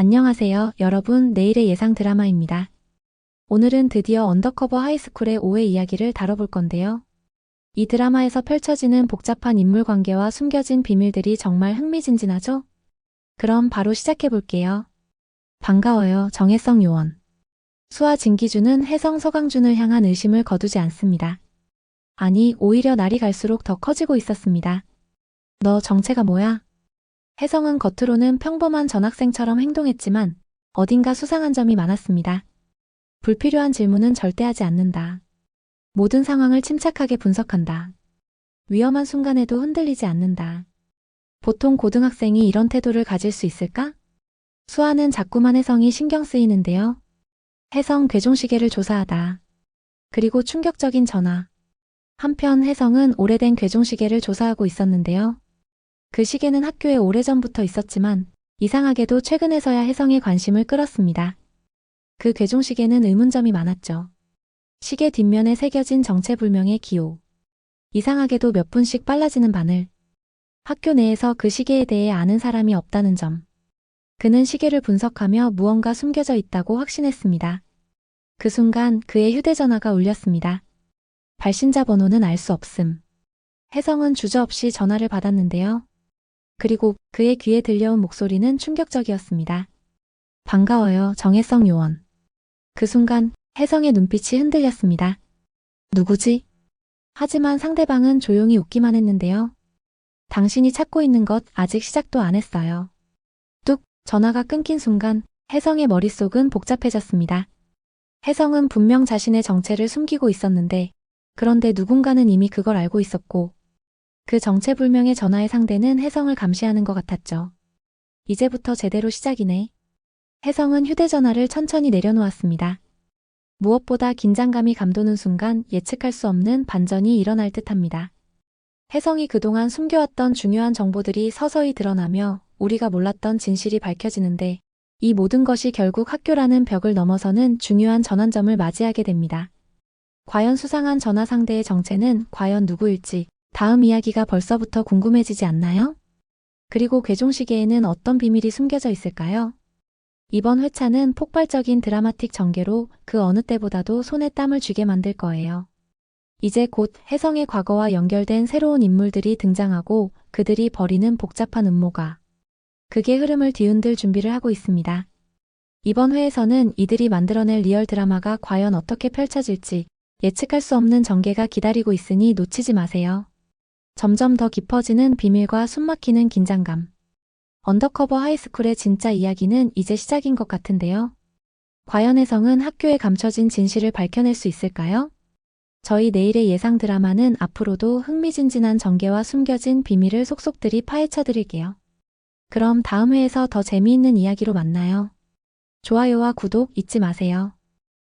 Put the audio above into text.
안녕하세요, 여러분. 내일의 예상 드라마입니다. 오늘은 드디어 언더커버 하이스쿨의 5회 이야기를 다뤄볼 건데요. 이 드라마에서 펼쳐지는 복잡한 인물 관계와 숨겨진 비밀들이 정말 흥미진진하죠? 그럼 바로 시작해볼게요. 반가워요, 정혜성 요원. 수아 진기준은 혜성 서강준을 향한 의심을 거두지 않습니다. 아니, 오히려 날이 갈수록 더 커지고 있었습니다. 너 정체가 뭐야? 혜성은 겉으로는 평범한 전학생처럼 행동했지만 어딘가 수상한 점이 많았습니다. 불필요한 질문은 절대 하지 않는다. 모든 상황을 침착하게 분석한다. 위험한 순간에도 흔들리지 않는다. 보통 고등학생이 이런 태도를 가질 수 있을까? 수아는 자꾸만 혜성이 신경 쓰이는데요. 혜성 괴종시계를 조사하다. 그리고 충격적인 전화. 한편 혜성은 오래된 괴종시계를 조사하고 있었는데요. 그 시계는 학교에 오래전부터 있었지만 이상하게도 최근에서야 혜성의 관심을 끌었습니다. 그 괴종시계는 의문점이 많았죠. 시계 뒷면에 새겨진 정체불명의 기호. 이상하게도 몇 분씩 빨라지는 바늘. 학교 내에서 그 시계에 대해 아는 사람이 없다는 점. 그는 시계를 분석하며 무언가 숨겨져 있다고 확신했습니다. 그 순간 그의 휴대전화가 울렸습니다. 발신자 번호는 알 수 없음. 혜성은 주저없이 전화를 받았는데요. 그리고 그의 귀에 들려온 목소리는 충격적이었습니다. 반가워요, 정혜성 요원. 그 순간 혜성의 눈빛이 흔들렸습니다. 누구지? 하지만 상대방은 조용히 웃기만 했는데요. 당신이 찾고 있는 것 아직 시작도 안 했어요. 뚝, 전화가 끊긴 순간 혜성의 머릿속은 복잡해졌습니다. 혜성은 분명 자신의 정체를 숨기고 있었는데, 그런데 누군가는 이미 그걸 알고 있었고, 그 정체불명의 전화의 상대는 혜성을 감시하는 것 같았죠. 이제부터 제대로 시작이네. 혜성은 휴대전화를 천천히 내려놓았습니다. 무엇보다 긴장감이 감도는 순간 예측할 수 없는 반전이 일어날 듯 합니다. 혜성이 그동안 숨겨왔던 중요한 정보들이 서서히 드러나며 우리가 몰랐던 진실이 밝혀지는데 이 모든 것이 결국 학교라는 벽을 넘어서는 중요한 전환점을 맞이하게 됩니다. 과연 수상한 전화 상대의 정체는 과연 누구일지 다음 이야기가 벌써부터 궁금해지지 않나요? 그리고 괴종시계에는 어떤 비밀이 숨겨져 있을까요? 이번 회차는 폭발적인 드라마틱 전개로 그 어느 때보다도 손에 땀을 쥐게 만들 거예요. 이제 곧 혜성의 과거와 연결된 새로운 인물들이 등장하고 그들이 벌이는 복잡한 음모가 극의 흐름을 뒤흔들 준비를 하고 있습니다. 이번 회에서는 이들이 만들어낼 리얼 드라마가 과연 어떻게 펼쳐질지 예측할 수 없는 전개가 기다리고 있으니 놓치지 마세요. 점점 더 깊어지는 비밀과 숨막히는 긴장감. 언더커버 하이스쿨의 진짜 이야기는 이제 시작인 것 같은데요. 과연 혜성은 학교에 감춰진 진실을 밝혀낼 수 있을까요? 저희 내일의 예상 드라마는 앞으로도 흥미진진한 전개와 숨겨진 비밀을 속속들이 파헤쳐 드릴게요. 그럼 다음 회에서 더 재미있는 이야기로 만나요. 좋아요와 구독 잊지 마세요.